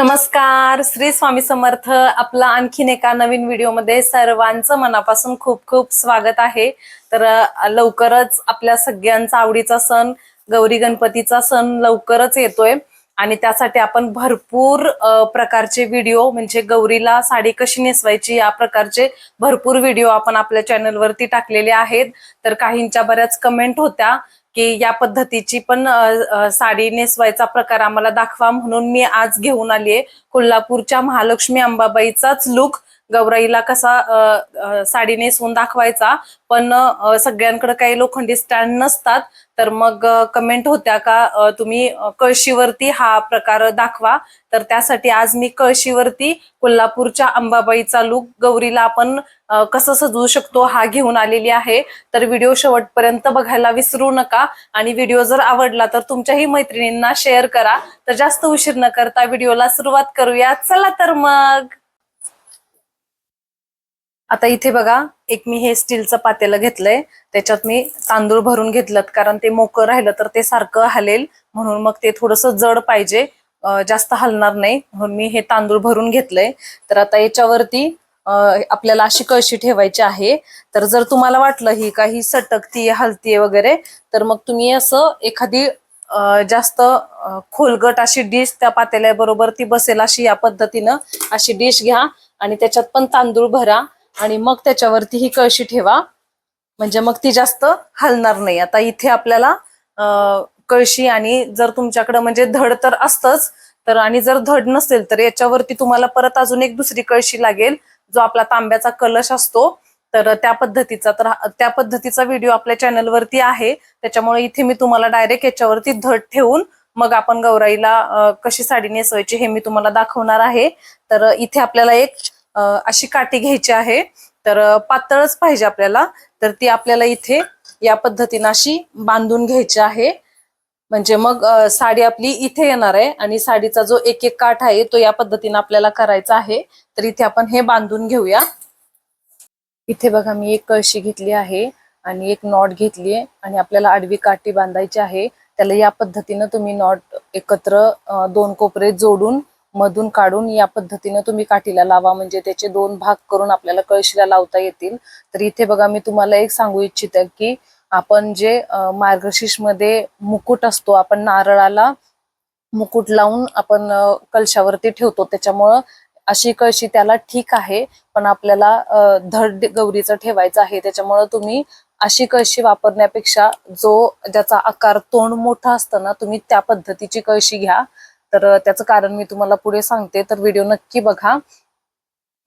नमस्कार. श्री स्वामी समर्थ आपला आणखीन एका नवीन व्हिडिओमध्ये सर्वांचं मनापासून खूप खूप स्वागत आहे. तर लवकरच आपल्या सगळ्यांचा आवडीचा सण गौरी गणपतीचा सण लवकरच येतोय. आणि त्यासाठी आपण भरपूर प्रकारचे व्हिडिओ म्हणजे गौरीला साडी कशी नेसवायची या प्रकारचे भरपूर व्हिडिओ आपण आपल्या चॅनलवरती टाकलेले आहेत. तर काहींच्या बऱ्याच कमेंट होत्या. की या पद्धतीची पण साडी नेसवायचा प्रकार आम्हाला दाखवा म्हणून मी आज घेऊन आलीये. कोल्हापूरच्या महालक्ष्मी अंबाबाईचाच लुक गौराईला कसा साडी नेसवून दाखवायचा पण सगळ्यांकडे काही लोखंडी स्टँड नसतात तर मग कमेंट होत्या का तुम्ही कळशीवरती हा प्रकार दाखवा. तर त्यासाठी आज मी कळशीवरती कोल्हापूरच्या अंबाबाईचा लुक गौरीला आपण कसं सजवू शकतो हा घेऊन आलेली आहे. तर व्हिडिओ शेवटपर्यंत बघायला विसरू नका. आणि व्हिडिओ जर आवडला तर तुमच्याही मैत्रिणींना शेअर करा. तर जास्त उशीर न करता व्हिडिओला सुरुवात करूया. चला तर मग! आता इथे बघा एक मी हे स्टीलचं पातेलं घेतलंय. त्याच्यात मी तांदूळ भरून घेतलं कारण ते मोकं राहिलं तर ते सारखं हलेल. म्हणून मग ते थोडस जड पाहिजे. जास्त हलणार नाही. म्हणून मी हे तांदूळ भरून घेतलंय. तर आता याच्यावरती आपल्याला अशी कळशी ठेवायची आहे. तर जर तुम्हाला वाटलं ही काही सटकती हलतीये वगैरे तर मग तुम्ही असं एखादी जास्त खोलगट अशी डिश त्या पातेल्याबरोबर ती बसेल अशी या पद्धतीनं. अशी डिश घ्या आणि त्याच्यात पण तांदूळ भरा. आणि मग त्याच्यावरती ही कळशी ठेवा. म्हणजे मग ती जास्त हलणार नाही. आता इथे आपल्याला कळशी आणि जर तुमच्याकडे म्हणजे धड तर असतंच तर आणि जर धड नसेल तर याच्यावरती तुम्हाला परत अजून एक दुसरी कळशी लागेल जो आपला तांब्याचा कलश असतो. तर त्या पद्धतीचा तर त्या पद्धतीचा व्हिडिओ आपल्या चॅनलवरती आहे. त्याच्यामुळे इथे मी तुम्हाला डायरेक्ट याच्यावरती धड ठेवून मग आपण गौराईला कशी साडी नेसवायची हे मी तुम्हाला दाखवणार आहे. तर इथे आपल्याला एक अशी काठी घ्यायची आहे. तर पातळच पाहिजे आपल्याला. तर ती आपल्याला इथे या पद्धतीनं अशी बांधून घ्यायची आहे. म्हणजे मग साडी आपली इथे येणार आहे आणि साडीचा जो एक एक काठ आहे तो या पद्धतीनं आपल्याला करायचा आहे. तर इथे आपण हे बांधून घेऊया. इथे बघा मी एक कळशी घेतली आहे आणि एक नॉट घेतली आहे आणि आपल्याला आडवी काठी बांधायची आहे. त्याला या पद्धतीनं तुम्ही नॉट एकत्र दोन कोपरे जोडून मधून काढून या पद्धतीनं तुम्ही काठीला लावा. म्हणजे त्याचे दोन भाग करून आपल्याला कळशीला लावता येतील. तर इथे बघा मी तुम्हाला एक सांगू इच्छित की आपण जे मार्गशीर्षमध्ये मुकुट असतो आपण नारळाला मुकुट लावून आपण कलशावरती ठेवतो. त्याच्यामुळं अशी कळशी त्याला ठीक आहे पण आपल्याला धड गौरीचं ठेवायचं आहे. त्याच्यामुळं तुम्ही अशी कळशी वापरण्यापेक्षा जो ज्याचा आकार तोंड मोठा असतं ना तुम्ही त्या पद्धतीची कळशी घ्या. तर त्याचं कारण मी तुम्हाला पुढे सांगते. तर व्हिडिओ नक्की बघा.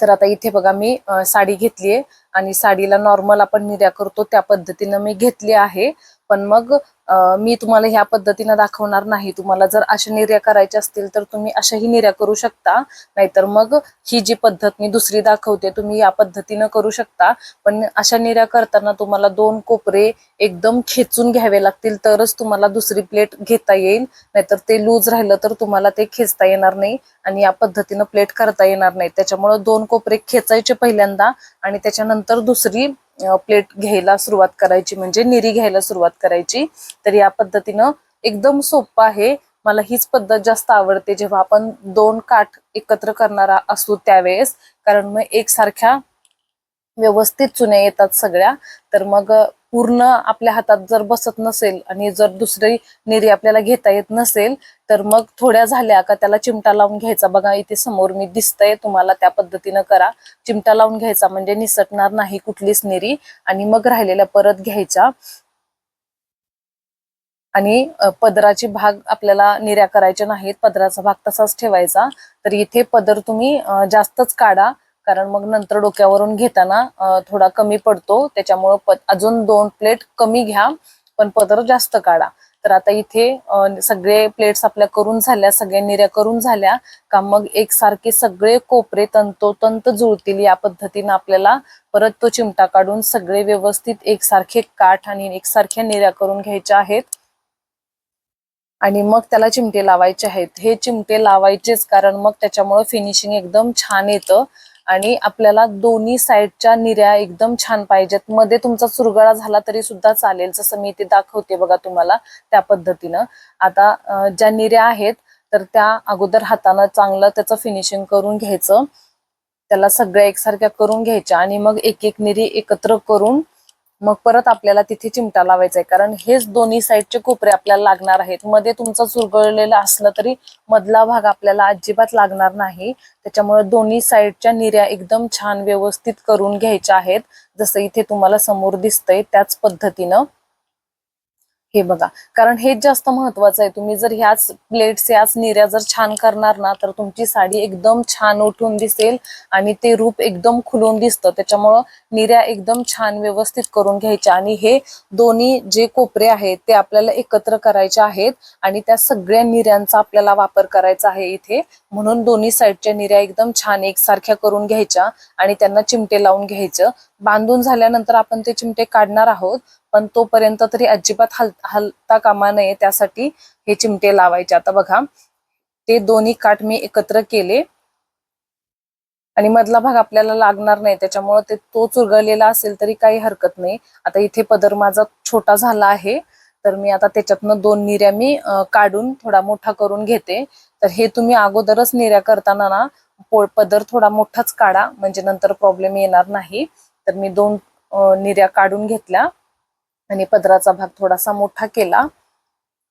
तर आता इथे बघा मी साडी घेतलीये. आणि साडीला नॉर्मल आपण निर्या करतो त्या पद्धतीनं मी घेतली आहे. पण मग मी तुम्हाला ह्या पद्धतीनं दाखवणार नाही. तुम्हाला जर अशा निर्या करायच्या असतील तर तुम्ही अशाही निर्या करू शकता. नाहीतर मग ही जी पद्धत मी दुसरी दाखवते तुम्ही या पद्धतीनं करू शकता. पण अशा निर्या करताना तुम्हाला दोन कोपरे एकदम खेचून घ्यावे लागतील तरच तुम्हाला दुसरी प्लेट घेता येईल. नाहीतर ते लूज राहिलं तर तुम्हाला ते खेचता येणार नाही आणि या पद्धतीनं प्लेट करता येणार नाही. त्याच्यामुळे दोन कोपरे खेचायचे पहिल्यांदा आणि त्याच्यानंतर दुसरी प्लेट घ्यायला सुरुवात करायची म्हणजे निरी घ्यायला सुरुवात करायची. तर या पद्धतीनं एकदम सोपं आहे. मला हीच पद्धत जास्त आवडते. जेव्हा आपण दोन काठ एकत्र करणारा असू त्यावेळेस कारण मग एकसारख्या व्यवस्थित चुन्या येतात सगळ्या. तर मग पूर्ण आपल्या हातात जर बसत नसेल आणि जर दुसरी निरी आपल्याला घेता येत नसेल तर मग थोड्या झाल्या का त्याला चिमटा लावून घ्यायचा. बघा इथे समोर मी दिसतंय तुम्हाला त्या पद्धतीनं करा. चिमटा लावून घ्यायचा म्हणजे निसटणार नाही कुठलीच निरी आणि मग राहिलेल्या परत घ्यायच्या. आणि पदराची भाग आपल्याला निर्या करायच्या नाहीत पदराचा भाग तसाच ठेवायचा. तर इथे पदर तुम्ही जास्तच काढा. कारण मग नंतर डोक्यावरून घेताना थोडा कमी पडतो. त्याच्यामुळं अजून दोन प्लेट कमी घ्या पण पदर जास्त काढा. तर आता इथे सगळे प्लेट्स आपल्या करून झाल्या सगळ्या निर्या करून झाल्या का मग एकसारखे सगळे कोपरे तंतोतंत जुळतील या पद्धतीनं आपल्याला परत तो चिमटा काढून सगळे व्यवस्थित एकसारखे काठ आणि एकसारख्या निर्या करून घ्यायच्या आहेत. आणि मग त्याला चिमटे लावायचे आहेत. हे चिमटे लावायचेच कारण मग त्याच्यामुळे फिनिशिंग एकदम छान येतं. आणि आपल्याला दोन्ही साईडच्या निर्या एकदम छान पाहिजेत. मध्ये तुमचा चुरगळा झाला तरी सुद्धा चालेल जसं मी इथे दाखवते बघा तुम्हाला त्या पद्धतीनं. आता ज्या निर्या आहेत तर त्या अगोदर हातानं चांगलं त्याचं फिनिशिंग करून घ्यायचं. त्याला सगळ्या एकसारख्या करून घ्यायच्या आणि मग एक एक निरी एकत्र करून मग परत आपल्याला तिथे चिमटा लावायचा आहे कारण हेच दोन्ही साईडचे कोपरे आपल्याला लागणार आहेत. मध्ये तुमचं चुरगळलेलं असलं तरी मधला भाग आपल्याला अजिबात लागणार नाही. त्याच्यामुळे दोन्ही साईडच्या निऱ्या एकदम छान व्यवस्थित करून घ्यायच्या आहेत. जसं इथे तुम्हाला समोर दिसतंय त्याच पद्धतीनं. हे बघा. कारण हेच जास्त महत्वाचं आहे. तुम्ही जर ह्याच प्लेट्स ह्याच निर्या जर छान करणार ना तर तुमची साडी एकदम छान उठून दिसेल आणि ते रूप एकदम खुलून दिसतं. त्याच्यामुळं निऱ्या एकदम छान व्यवस्थित करून घ्यायच्या. आणि हे दोन्ही जे कोपरे आहेत ते आपल्याला एकत्र करायचे आहेत आणि त्या सगळ्या निर्यांचा आपल्याला वापर करायचा आहे इथे. म्हणून दोन्ही साईडच्या निऱ्या एकदम छान एकसारख्या करून घ्यायच्या आणि त्यांना चिमटे लावून घ्यायचं. बांधून झाल्यानंतर आपण ते चिमटे काढणार आहोत पण तोपर्यंत तरी अजिबात हल हलता कामा नये त्यासाठी हे चिमटे लावायचे. आता बघा ते दोन्ही काठ मी एकत्र केले. आणि मधला भाग आपल्याला लागणार नाही त्याच्यामुळे ते तो चुरगळलेला असेल तरी काही हरकत नाही. आता इथे पदर माझा छोटा झाला आहे तर मी आता त्याच्यातनं दोन निऱ्या मी काढून थोडा मोठा करून घेते. तर हे तुम्ही अगोदरच निऱ्या करताना ना पदर थोडा मोठाच काढा म्हणजे नंतर प्रॉब्लेम येणार नाही. तर मी दोन निर्या निऱ्या काढून घेतल्या आणि पदराचा भाग थोडासा मोठा केला.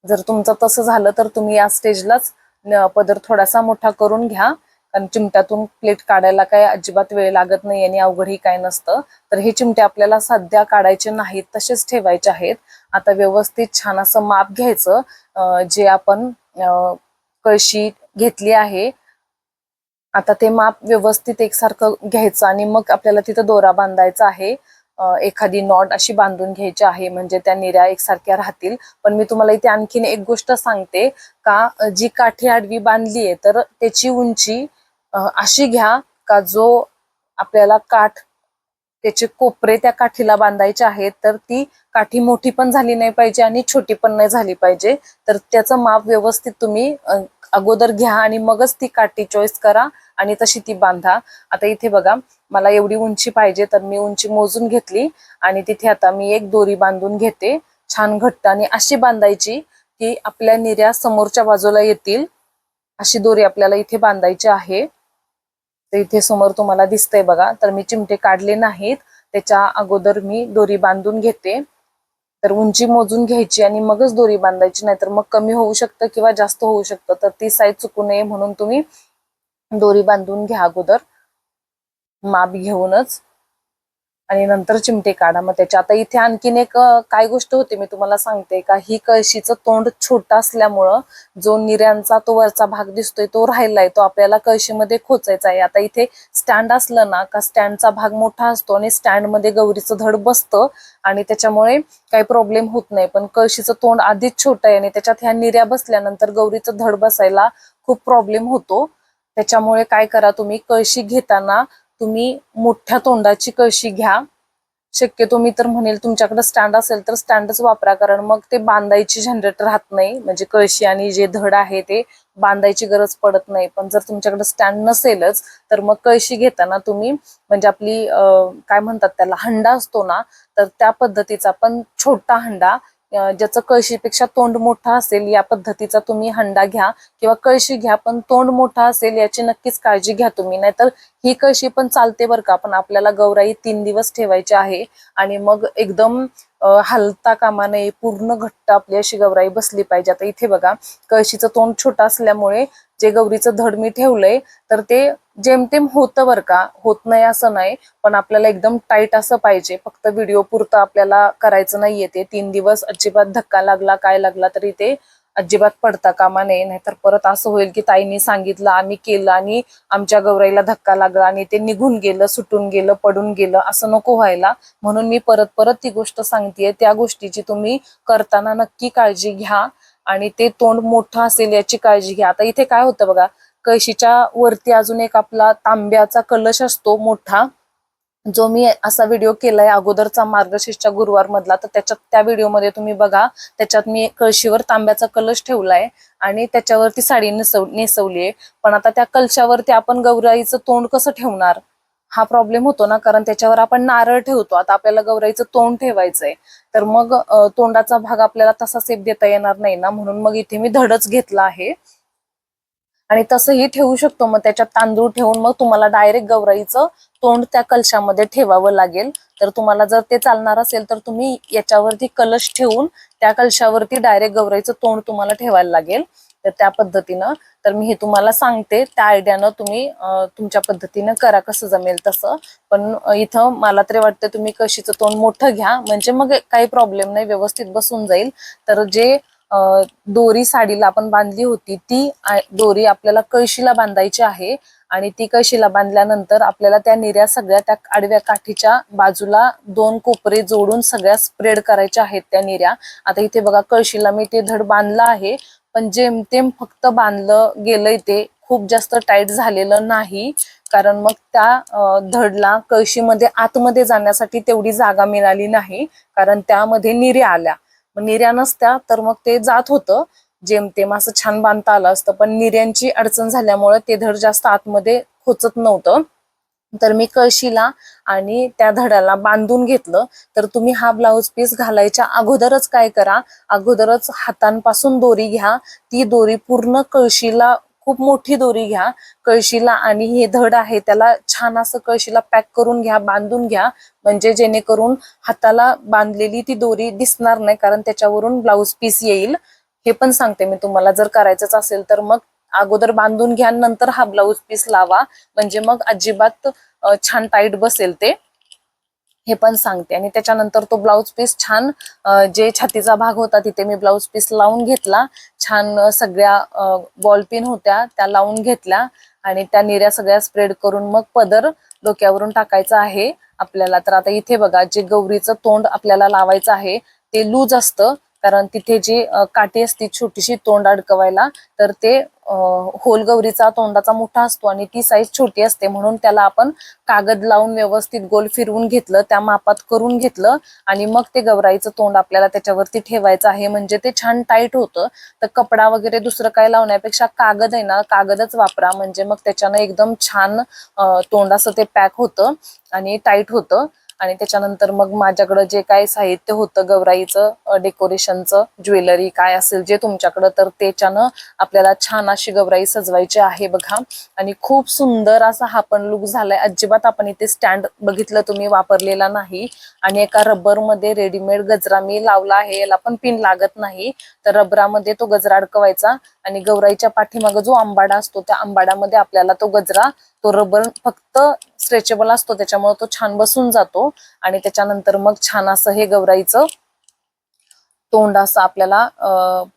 जर तुमचं तसं झालं तर तुम्ही या स्टेजलाच पदर थोडासा मोठा करून घ्या. कारण चिमट्यातून प्लेट काढायला काय अजिबात वेळ लागत नाही आणि अवघडही काय नसतं. तर हे चिमटे आपल्याला सध्या काढायचे नाहीत तसेच ठेवायचे आहेत. आता व्यवस्थित छान असं माप घ्यायचं. जे आपण कळशी घेतली आहे आता ते माप व्यवस्थित एकसारखं घ्यायचं आणि मग आपल्याला तिथं दोरा बांधायचा आहे. एखादी नॉट अशी बांधून घ्यायची आहे म्हणजे त्या निऱ्या एकसारख्या राहतील. पण मी तुम्हाला इथे आणखीन एक गोष्ट सांगते का जी काठी आडवी बांधली आहे तर त्याची उंची अशी घ्या का जो आपल्याला काठ त्याचे कोपरे त्या काठीला बांधायचे आहेत तर ती काठी मोठी पण झाली नाही पाहिजे आणि छोटी पण नाही झाली पाहिजे. तर त्याचं माप व्यवस्थित तुम्ही अगोदर घ्या आणि मगच ती काठी चॉईस करा. आणि तशी ती बांधा. आता इथे बघा मला एवढी उंची पाहिजे तर मी उंची मोजून घेतली आणि तिथे आता मी एक दोरी बांधून घेते. छान घट्ट आणि अशी बांधायची की आपल्या निर्या समोरच्या बाजूला येतील. अशी दोरी आपल्याला इथे बांधायची आहे. तर इथे समोर तुम्हाला दिसतंय बघा तर मी चिमटे काढले नाहीत. त्याच्या अगोदर मी दोरी बांधून घेते. तर उंची मोजून घ्यायची आणि मगच दोरी बांधायची नाहीतर मग कमी होऊ शकतं किंवा जास्त होऊ शकतं. तर ती साईज चुकू नये म्हणून तुम्ही दोरी बांधून घ्या अगोदर. माप घेऊनच. आणि नंतर चिमटे काढा. मग त्याच्या आता इथे आणखीन एक काय गोष्ट होती मी तुम्हाला सांगते का? ही कळशीचं तोंड छोटं असल्यामुळं जो निऱ्यांचा तो वरचा भाग दिसतोय तो राहिलाय. तो आपल्याला कळशीमध्ये खोचायचा आहे. आता इथे स्टँड असलं ना का स्टँडचा भाग मोठा असतो आणि स्टँडमध्ये गौरीचं धड बसतं आणि त्याच्यामुळे काही प्रॉब्लेम होत नाही. पण कळशीचं तोंड आधीच छोटं आहे आणि त्याच्यात ह्या निऱ्या बसल्यानंतर गौरीचं धड बसायला खूप प्रॉब्लेम होतो. त्याच्यामुळे काय करा तुम्ही कळशी घेताना तुम्ही मोठ्या तोंडाची कळशी घ्या. शक्यतो मी तर म्हणेल तुमच्याकडे स्टँड असेल तर स्टँडच वापरा कारण मग ते बांधायची झंझट राहत नाही. म्हणजे कळशी आणि जे धड आहे ते बांधायची गरज पडत नाही. पण जर तुमच्याकडे स्टँड नसेलच तर मग कळशी घेताना तुम्ही म्हणजे आपली काय म्हणतात त्याला हंडा असतो ना तर त्या पद्धतीचा पण छोटा हंडा ज्याचं कळशीपेक्षा तोंड मोठा असेल या पद्धतीचा तुम्ही हंडा घ्या किंवा कळशी घ्या पण तोंड मोठा असेल याची नक्कीच काळजी घ्या तुम्ही. नाहीतर ही कळशी पण चालते बरं का पण आपल्याला गौराई तीन दिवस ठेवायची आहे आणि मग एकदम हलता कामा नये पूर्ण घट्ट आपली अशी गौराई बसली पाहिजे. आता इथे बघा कळशीचं तोंड छोटं असल्यामुळे जे गौरीचं धड मी ठेवलंय तर ते जेमतेम होतं बरं का. होत नाही असं नाही पण आपल्याला एकदम टाईट असं पाहिजे. फक्त व्हिडिओ पुरतं आपल्याला करायचं नाहीये ते. तीन दिवस अजिबात धक्का लागला काय लागला तरी ते अजिबात पडता कामा नये. नाहीतर परत असं होईल की ताईंनी सांगितलं आम्ही केलं आणि आमच्या गौराईला धक्का लागला आणि ते निघून गेलं सुटून गेलं पडून गेलं असं नको व्हायला. म्हणून मी परत परत ती गोष्ट सांगतेय. त्या गोष्टीची तुम्ही करताना नक्की काळजी घ्या. आणि ते तोंड मोठं असेल याची काळजी घ्या. आता इथे काय होतं बघा कळशीच्या वरती अजून एक आपला तांब्याचा कलश असतो मोठा. जो मी असा व्हिडिओ केलाय अगोदरचा मार्गशीर्षच्या गुरुवार मधला तर त्याच्यात त्या व्हिडिओमध्ये तुम्ही बघा त्याच्यात मी कळशीवर तांब्याचा कलश ठेवलाय आणि त्याच्यावरती साडी नेसव नेसवली आहे पण आता त्या कलशावरती आपण गौराईचं तोंड कसं ठेवणार? हा प्रॉब्लेम होतो ना कारण त्याच्यावर आपण नारळ ठेवतो. आता आपल्याला गौराईचं तोंड ठेवायचंय. तर मग तोंडाचा भाग आपल्याला तसा सेप देता येणार नाही ना म्हणून मग इथे मी धडच घेतला आहे. आणि तसंही ठेवू शकतो. मग त्याच्यात तांदूळ ठेवून मग तुम्हाला डायरेक्ट गौराईचं तोंड त्या कलशामध्ये ठेवावं लागेल. तर तुम्हाला जर ते चालणार असेल तर तुम्ही याच्यावरती कलश ठेवून त्या कलशावरती डायरेक्ट गौराईचं तोंड तुम्हाला ठेवायला लागेल. तर त्या पद्धतीनं तर मी हे तुम्हाला सांगते. त्या आयडियानं तुम्ही तुमच्या पद्धतीनं करा कसं जमेल तसं. पण इथं मला तरी वाटतं तुम्ही कशीचं तोंड मोठं घ्या. म्हणजे मग काही प्रॉब्लेम नाही व्यवस्थित बसून जाईल. तर जे दोरी साडीला आपण बांधली होती ती दोरी आपल्याला कळशीला बांधायची आहे. आणि ती कळशीला बांधल्यानंतर आपल्याला त्या निर्या सगळ्या त्या आडव्या काठीच्या बाजूला दोन कोपरे जोडून सगळ्या स्प्रेड करायच्या आहेत त्या निर्या आता इथे बघा कळशीला मी ते धड बांधलं आहे. पण जेमतेम फक्त बांधलं गेलंय ते खूप जास्त टाईट झालेलं नाही. कारण मग त्या धडला कळशीमध्ये आतमध्ये जाण्यासाठी तेवढी जागा मिळाली नाही. कारण त्यामध्ये निर्या आल्या. मग निर्या नसत्या तर मग ते जात होतं. जेमतेम असं छान बांधता आलं असतं. पण निर्यांची अडचण झाल्यामुळे ते धड जास्त आतमध्ये खोचत नव्हतं. तर मी कळशीला आणि त्या धड्याला बांधून घेतलं. तर तुम्ही हा ब्लाऊज पीस घालायच्या अगोदरच काय करा अगोदरच हातांपासून दोरी घ्या. ती दोरी पूर्ण कळशीला खूप मोठी दोरी घ्या. कळशीला आणि हे धड आहे त्याला छान असं कळशीला पॅक करून घ्या बांधून घ्या. म्हणजे जेणेकरून हाताला बांधलेली ती दोरी दिसणार नाही कारण त्याच्यावरून ब्लाऊज पीस येईल. हे पण सांगते मी तुम्हाला. जर करायचंच असेल तर मग अगोदर बांधून घ्या नंतर हा ब्लाऊज पीस लावा. म्हणजे मग अजिबात छान टाईट बसेल ते. हे पण सांगते. आणि त्याच्यानंतर तो ब्लाऊज पीस छान जे छातीचा भाग होता तिथे मी ब्लाऊज पीस लावून घेतला. छान सगळ्या बॉल पिन होत्या त्या लावून घेतल्या. आणि त्या निऱ्या सगळ्या स्प्रेड करून मग पदर डोक्यावरून टाकायचा आहे. आपल्याला तर आता इथे बघा जे गौरीचं तोंड आपल्याला लावायचं आहे ते लूज असतं. कारण तिथे जी काठी असते छोटीशी तोंड अडकवायला तर ते होलगौरीचा तोंडाचा मोठा असतो आणि ती साईज छोटी असते. म्हणून त्याला आपण कागद लावून व्यवस्थित गोल फिरवून घेतलं त्या मापात करून घेतलं आणि मग ते गवराईचं तोंड आपल्याला त्याच्यावरती ठेवायचं आहे. म्हणजे ते छान टाईट होतं. तर कपडा वगैरे दुसरं काय लावण्यापेक्षा कागद आहे ना कागदच वापरा. म्हणजे मग त्याच्यानं एकदम छान तोंडाचं तोंड असं ते पॅक होतं आणि टाईट होतं. आणि त्याच्यानंतर मग माझ्याकडं जे काय साहित्य होतं गौराईचं डेकोरेशनचं ज्वेलरी काय असेल जे तुमच्याकडं तर त्याच्यानं आपल्याला छान अशी गौराई सजवायची आहे बघा. आणि खूप सुंदर असा हा पण लुक झालाय. अजिबात आपण इथे स्टँड बघितलं तुम्ही वापरलेला नाही. आणि एका रबरमध्ये रेडीमेड गजरा मी लावला आहे याला पण पिन लागत नाही. तर रबरामध्ये तो गजरा अडकवायचा आणि गौराईच्या पाठीमागे जो आंबाडा असतो त्या आंबाड्यामध्ये आपल्याला तो गजरा तो रबर फक्त स्ट्रेचेबल असतो त्याच्यामुळे तो छान बसून जातो आणि त्याच्यानंतर मग छान असं हे गौराईचं तोंड असं आपल्याला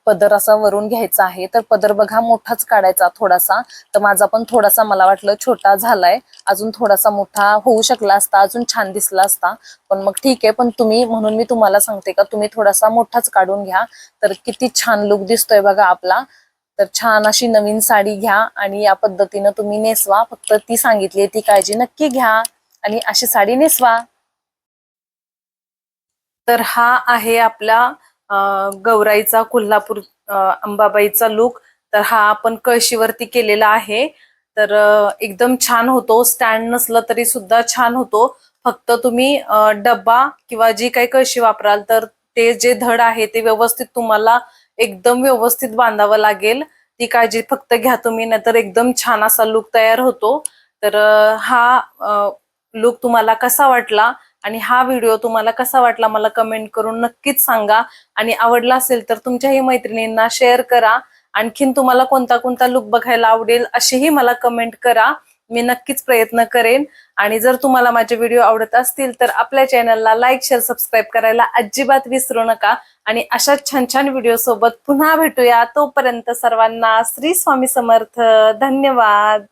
पदर असा वरून घ्यायचा आहे. तर पदर बघा मोठाच काढायचा थोडासा. तर माझा पण थोडासा मला वाटलं छोटा झालाय. अजून थोडासा मोठा होऊ शकला असता अजून छान दिसला असता. पण मग ठीक आहे पण तुम्ही म्हणून मी तुम्हाला सांगते का तुम्ही थोडासा मोठाच काढून घ्या. तर किती छान लुक दिसतोय बघा आपला. तर छान अशी नवीन साडी घ्या आणि या पद्धतीनं तुम्ही नेसवा. फक्त ती सांगितली ती काळजी नक्की घ्या आणि अशी साडी नेसवा. तर हा आहे आपला गौराईचा कोल्हापूर अंबाबाईचा लुक तर हा आपण कळशीवरती केलेला आहे. तर एकदम छान होतो. स्टँड नसलं तरी सुद्धा छान होतो. फक्त तुम्ही डब्बा किंवा जी काही कळशी वापराल तर ते जे धड आहे ते व्यवस्थित तुम्हाला एकदम व्यवस्थित बांधावं लागेल. ती काळजी फक्त घ्या तुम्ही नाहीतर एकदम छान असा लुक तयार होतो. तर हा लुक तुम्हाला कसा वाटला आणि हा व्हिडिओ तुम्हाला कसा वाटला मला कमेंट करून नक्कीच सांगा. आणि आवडला असेल तर तुमच्याही मैत्रिणींना शेअर करा. आणखीन तुम्हाला कोणता कोणता लुक बघायला आवडेल असेही मला कमेंट करा. मी नक्कीच प्रयत्न करेन. आणि जर तुम्हाला माझे व्हिडिओ आवडत असतील तर आपल्या चॅनलला लाईक शेअर सबस्क्राईब करायला अजिबात विसरू नका. आणि अशाच छान छान व्हिडिओ सोबत पुन्हा भेटूया. तोपर्यंत सर्वांना श्री स्वामी समर्थ. धन्यवाद.